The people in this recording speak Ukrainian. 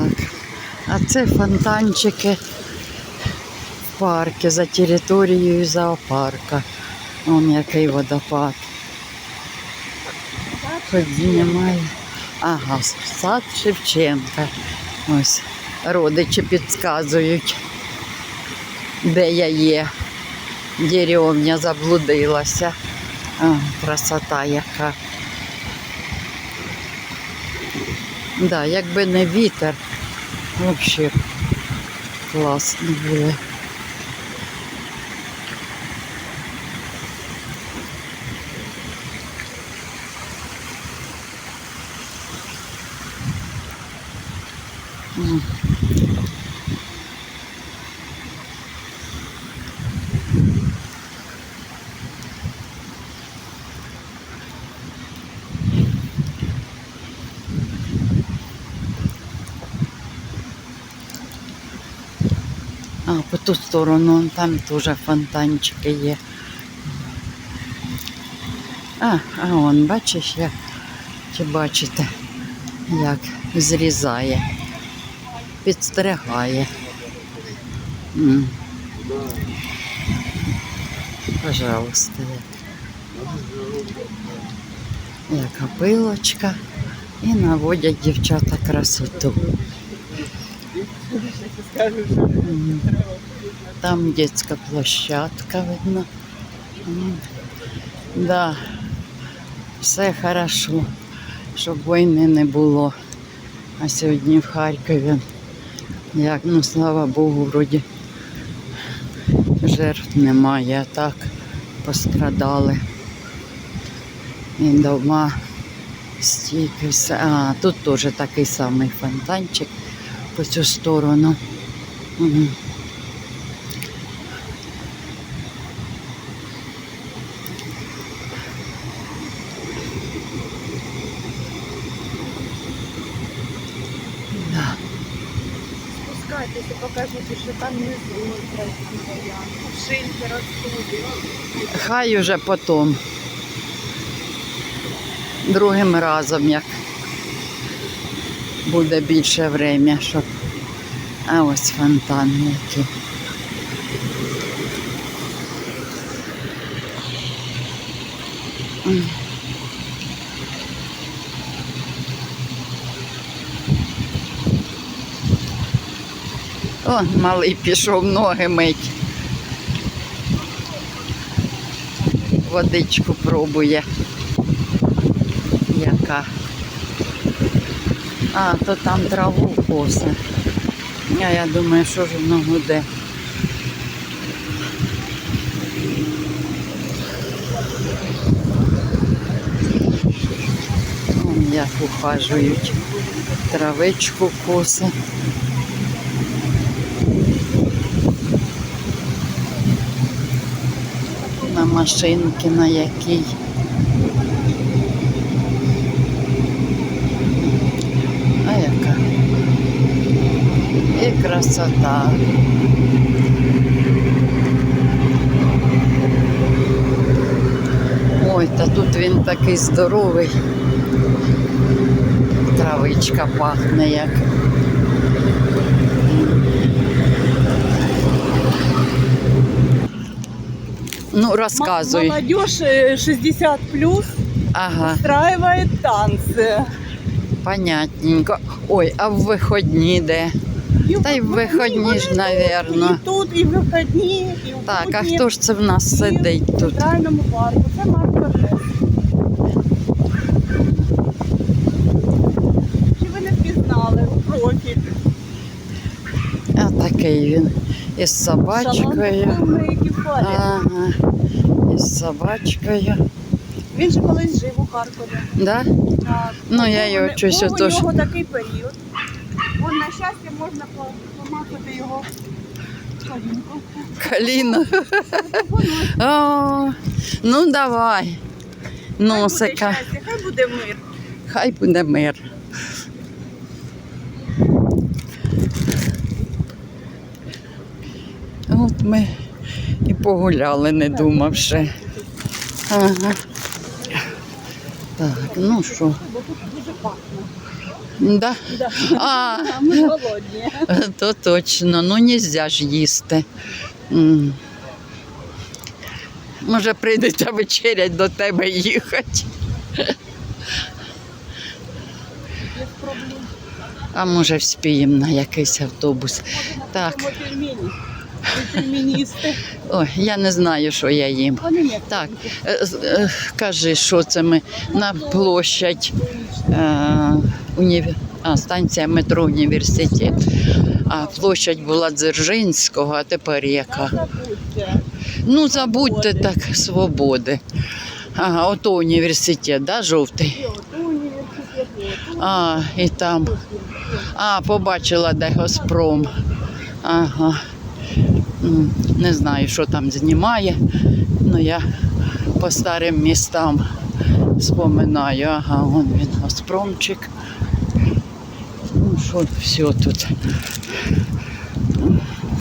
Так. А це фонтанчики в парку за територією зоопарка. Вон який водопад. Хоч немає. Ага, сад Шевченка. Ось родичі підказують, де я є. Деревня заблудилася. А, красота яка. Да, якби не вітер, Взагалі клас були. А, по ту сторону там теж фонтанчики є. А, а он, бачиш, як чи бачите, як зрізає, підстригає. М. Пожалуйста, як. Яка пилочка. І наводять дівчата красоту. Там детська площадка видно. Да, все хорошо, щоб війни не було. А сьогодні в Харкові, як, ну слава Богу, вроді жертв немає, так пострадали. І дома стійки, все. А, тут теж такий самий фонтанчик по цю сторону. Мгм. Да. Спускайтеся, покажіть, що там внизу красиво. я. Кувшинки ростуть. Хай уже потом. Другим разом, як буде більше время, щоб. А ось фонтан який. О, малий пішов ноги мить. Водичку пробує. Яка. А, то там траву косе. А я думаю, що ж воно гуде. Як ухажують. Травичку косе. На машинки на якій. А яка? І красота. Ой, та тут він такий здоровий. Травичка пахне як. Ну, розказуй. Молодежь э, 60 плюс Ага, устраивает танцы. понятненько. Ой, а в виходні де? Та й в виходні ж, навірно. І тут, і в виходні, і в Так, а будні, хто ж це в нас і сидить в тут? центральному парку. Це Марко Рес. Чи ви не впізнали профіль? А такий він. Із собачкою. Екіпарі. Ага. Із собачкою. Він же колись жив у Харкові. Да? Так. Ну, я його Був- чусь отож. у нього такий період. Вон, на щастя, можна по- помахати його колінку. Коліно. О, ну давай. Носика. хай буде мир. Хай буде мир. От ми і погуляли, не думавши. Ага. Так, ну що, Бо тут дуже пахне. Да? Да. А, А ми голодні. то точно, ну нельзя ж їсти. М. Може, прийдеться вечерять до тебе їхати. Без проблем. А може вспіємо на якийсь автобус. Так, Тому пельмені. Ви пельменісти. ой, я не знаю, що я їм. Вони не Так, е, з- е, кажи, що це ми на площадь е, універ... а, станція метро університет. А площадь була Дзержинського, а тепер яка? Ну, забудьте так, свободи. Ага, ото університет, да, жовтий. А, і там. А, побачила, де Госпром. Ага. Не знаю, що там знімає. Ну я по старим містам споминаю. Ага, вон він Госпромчик. Що, все тут.